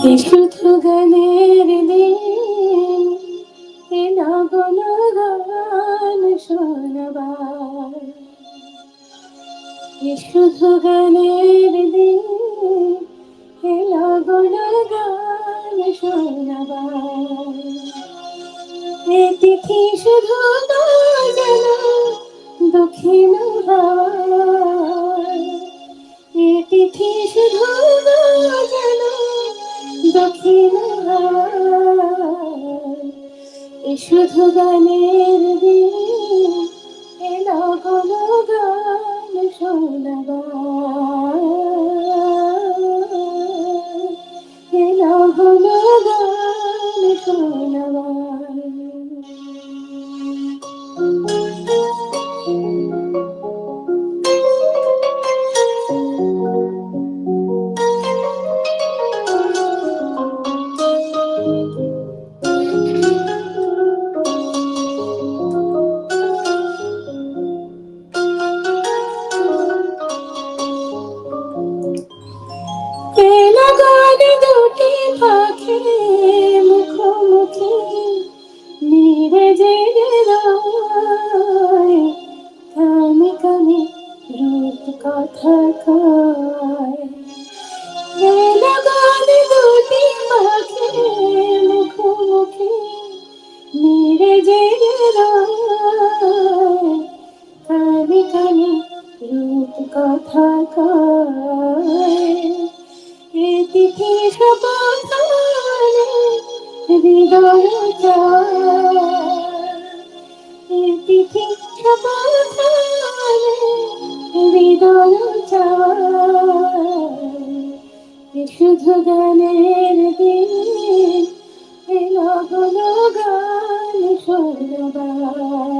এ শুধু গানের এ লগন গান শোনবার। এ শুধু গানের এ লগন গান শোনবার। এ তিথি শুধু যেন দক্ষিণ হাওয়া এ তিথি Just. থাকায়। গানে দুটি মাখে মুখোমুখি মেরে যে কানে রূপ কথা কায় বাবা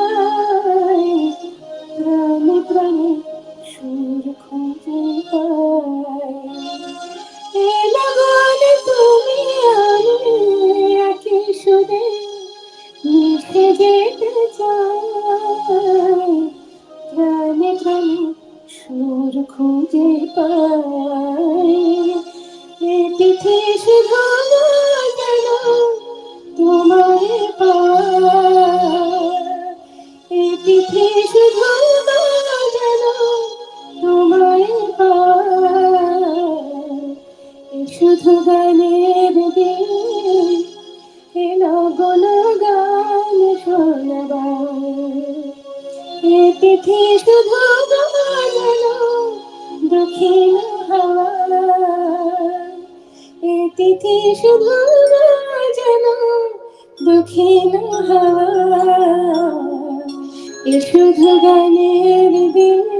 পিঠে শুধু যেন তোমায় শুধু গানের দিন এলো গুণ শোনবা এ পিঠে শুধু যেন দক্ষিণ হাওয়া এ শুধু যেন দক্ষিণ হাওয়া Yüzüne gelir bir